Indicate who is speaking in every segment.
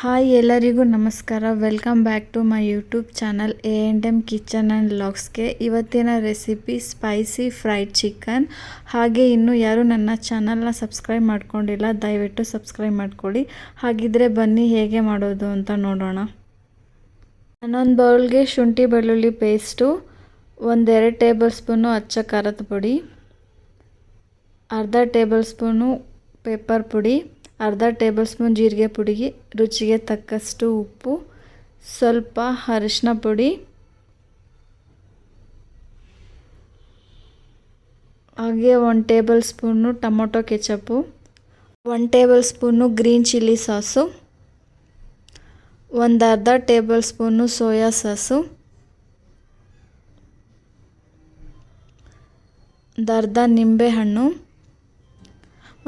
Speaker 1: Hi ಎಲ್ಲರಿಗೂ ನಮಸ್ಕಾರ. Welcome back to my YouTube channel A and M kitchen and ಲಾಗ್ಸ್ಗೆ ಇವತ್ತಿನ recipe spicy fried chicken ಹಾಗೆ ಇನ್ನೂ ಯಾರು ನನ್ನ ಚಾನಲ್ನ ಸಬ್ಸ್ಕ್ರೈಬ್ ಮಾಡ್ಕೊಂಡಿಲ್ಲ, ದಯವಿಟ್ಟು ಸಬ್ಸ್ಕ್ರೈಬ್ ಮಾಡ್ಕೊಳ್ಳಿ. ಹಾಗಿದ್ರೆ ಬನ್ನಿ ಹೇಗೆ ಮಾಡೋದು ಅಂತ ನೋಡೋಣ. ನಾನೊಂದು ಬೌಲ್ಗೆ ಶುಂಠಿ ಬೆಳ್ಳುಳ್ಳಿ ಪೇಸ್ಟು ಒಂದೆರಡು ಟೇಬಲ್ ಸ್ಪೂನು ಅಚ್ಚ ಖಾರದ ಪುಡಿ, ಅರ್ಧ ಟೇಬಲ್ ಸ್ಪೂನು ಪೇಪರ್ ಪುಡಿ ಅರ್ಧ ಟೇಬಲ್ ಸ್ಪೂನ್ ಜೀರಿಗೆ ಪುಡಿ ರುಚಿಗೆ ತಕ್ಕಷ್ಟು ಉಪ್ಪು, ಸ್ವಲ್ಪ ಅರಿಶಿನ ಪುಡಿ, ಹಾಗೆ one table spoon tomato ketchup one table spoon green chilli sauce, ಒಂದು ಅರ್ಧ ಟೇಬಲ್ ಸ್ಪೂನು ಸೋಯಾ ಸಾಸು, ಒಂದು ಅರ್ಧ ನಿಂಬೆಹಣ್ಣು.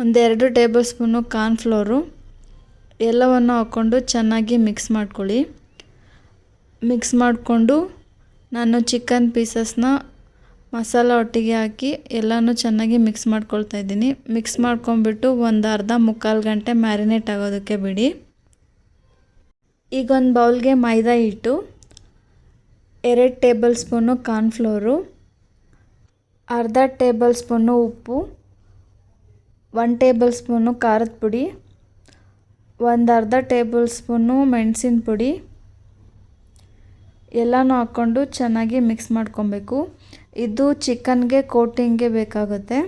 Speaker 1: ಒಂದೆರಡು ಟೇಬಲ್ ಸ್ಪೂನು ಕಾರ್ನ್ಫ್ಲೋರು ಎಲ್ಲವನ್ನು ಹಾಕ್ಕೊಂಡು ಚೆನ್ನಾಗಿ ಮಿಕ್ಸ್ ಮಾಡ್ಕೊಳ್ಳಿ. ಮಿಕ್ಸ್ ಮಾಡಿಕೊಂಡು ನಾನು ಚಿಕನ್ ಪೀಸಸ್ನ ಮಸಾಲ ಒಟ್ಟಿಗೆ ಹಾಕಿ ಎಲ್ಲನೂ ಚೆನ್ನಾಗಿ ಮಿಕ್ಸ್ ಮಾಡ್ಕೊಳ್ತಾ ಇದ್ದೀನಿ. ಮಿಕ್ಸ್ ಮಾಡ್ಕೊಂಬಿಟ್ಟು ಒಂದು ಅರ್ಧ ಮುಕ್ಕಾಲು ಗಂಟೆ ಮ್ಯಾರಿನೇಟ್ ಆಗೋದಕ್ಕೆ ಬಿಡಿ. ಈಗ ಒಂದು ಬೌಲ್ಗೆ ಮೈದಾ ಹಿಟ್ಟು, ಎರಡು ಟೇಬಲ್ ಸ್ಪೂನು ಕಾರ್ನ್ಫ್ಲೋರು ಅರ್ಧ ಟೇಬಲ್ ಸ್ಪೂನು ಉಪ್ಪು ಒನ್ ಟೇಬಲ್ ಸ್ಪೂನು ಖಾರದ ಪುಡಿ ಒಂದು ಅರ್ಧ ಟೇಬಲ್ ಸ್ಪೂನು ಮೆಣಸಿನ ಪುಡಿ. ಎಲ್ಲನೂ ಹಾಕ್ಕೊಂಡು ಚೆನ್ನಾಗಿ ಮಿಕ್ಸ್ ಮಾಡ್ಕೊಬೇಕು. ಇದು ಚಿಕನ್ಗೆ ಕೋಟಿಂಗ್ಗೆ ಬೇಕಾಗುತ್ತೆ.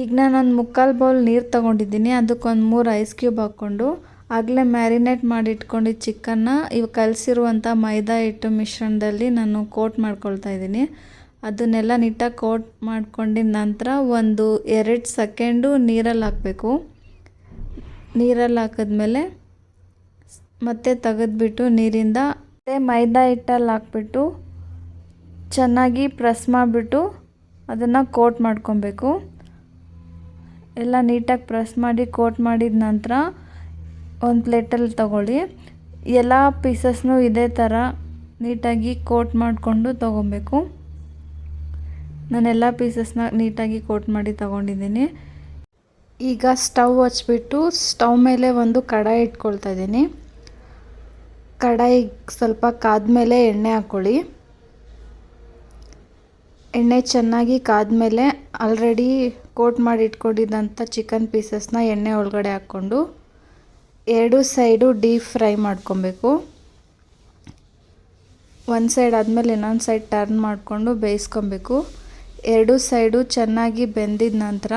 Speaker 1: ಈಗ ನಾನು ಒಂದು ಮುಕ್ಕಾಲು ಬೌಲ್ ನೀರು ತೊಗೊಂಡಿದ್ದೀನಿ. ಅದಕ್ಕೊಂದು ಮೂರು ಐಸ್ ಕ್ಯೂಬ್ ಹಾಕ್ಕೊಂಡು ಆಗಲೇ ಮ್ಯಾರಿನೇಟ್ ಮಾಡಿ ಇಟ್ಕೊಂಡಿದ್ದ ಚಿಕನ್ನ ಇವು ಕಲಸಿರುವಂಥ ಮೈದಾ ಹಿಟ್ಟು ಮಿಶ್ರಣದಲ್ಲಿ ನಾನು ಕೋಟ್ ಮಾಡ್ಕೊಳ್ತಾ ಇದ್ದೀನಿ. ಅದನ್ನೆಲ್ಲ ನೀಟಾಗಿ ಕೋಟ್ ಮಾಡ್ಕೊಂಡಿದ ನಂತರ ಒಂದು ಎರಡು ಸೆಕೆಂಡು ನೀರಲ್ಲಿ ಹಾಕಬೇಕು. ನೀರಲ್ಲಿ ಹಾಕಿದ್ಮೇಲೆ ಮತ್ತೆ ತೆಗೆದ್ಬಿಟ್ಟು ನೀರಿಂದ ಮತ್ತೆ ಮೈದಾ ಹಿಟ್ಟಲ್ಲಿ ಹಾಕ್ಬಿಟ್ಟು ಚೆನ್ನಾಗಿ ಪ್ರೆಸ್ ಮಾಡಿಬಿಟ್ಟು ಅದನ್ನು ಕೋಟ್ ಮಾಡ್ಕೊಬೇಕು. ಎಲ್ಲ ನೀಟಾಗಿ ಪ್ರೆಸ್ ಮಾಡಿ ಕೋಟ್ ಮಾಡಿದ ನಂತರ ಒಂದು ಪ್ಲೇಟಲ್ಲಿ ತಗೊಳ್ಳಿ. ಎಲ್ಲ ಪೀಸಸ್ನೂ ಇದೇ ಥರ ನೀಟಾಗಿ ಕೋಟ್ ಮಾಡಿಕೊಂಡು ತೊಗೊಬೇಕು. ನಾನೆಲ್ಲ ಪೀಸಸ್ನ ನೀಟಾಗಿ ಕೋಟ್ ಮಾಡಿ ತಗೊಂಡಿದ್ದೀನಿ. ಈಗ ಸ್ಟವ್ ಹಚ್ಬಿಟ್ಟು ಸ್ಟವ್ ಮೇಲೆ ಒಂದು ಕಡಾಯಿ ಇಟ್ಕೊಳ್ತಾ ಇದ್ದೀನಿ. ಕಡಾಯಿ ಸ್ವಲ್ಪ ಕಾದ್ಮೇಲೆ ಎಣ್ಣೆ ಹಾಕ್ಕೊಳ್ಳಿ. ಎಣ್ಣೆ ಚೆನ್ನಾಗಿ ಕಾದ್ಮೇಲೆ ಆಲ್ರೆಡಿ ಕೋಟ್ ಮಾಡಿ ಇಟ್ಕೊಂಡಿದ್ದಂಥ ಚಿಕನ್ ಪೀಸಸ್ನ ಎಣ್ಣೆ ಒಳಗಡೆ ಹಾಕ್ಕೊಂಡು ಎರಡು ಸೈಡು ಡೀಪ್ ಫ್ರೈ ಮಾಡ್ಕೊಬೇಕು. ಒಂದು ಸೈಡ್ ಆದಮೇಲೆ ಇನ್ನೊಂದು ಸೈಡ್ ಟರ್ನ್ ಮಾಡಿಕೊಂಡು ಬೇಯಿಸ್ಕೊಬೇಕು. ಎರಡು ಸೈಡು ಚೆನ್ನಾಗಿ ಬೆಂದಿದ ನಂತರ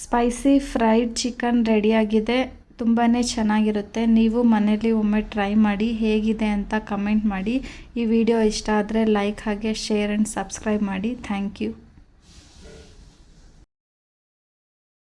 Speaker 1: ಸ್ಪೈಸಿ ಫ್ರೈಡ್ ಚಿಕನ್ ರೆಡಿಯಾಗಿದೆ. ತುಂಬಾ ಚೆನ್ನಾಗಿರುತ್ತೆ. ನೀವು ಮನೇಲಿ ಒಮ್ಮೆ ಟ್ರೈ ಮಾಡಿ ಹೇಗಿದೆ ಅಂತ ಕಮೆಂಟ್ ಮಾಡಿ. ಈ ವಿಡಿಯೋ ಇಷ್ಟ ಆದರೆ ಲೈಕ್ ಹಾಗೆ, ಶೇರ್ ಆ್ಯಂಡ್ ಸಬ್ಸ್ಕ್ರೈಬ್ ಮಾಡಿ. Thank you.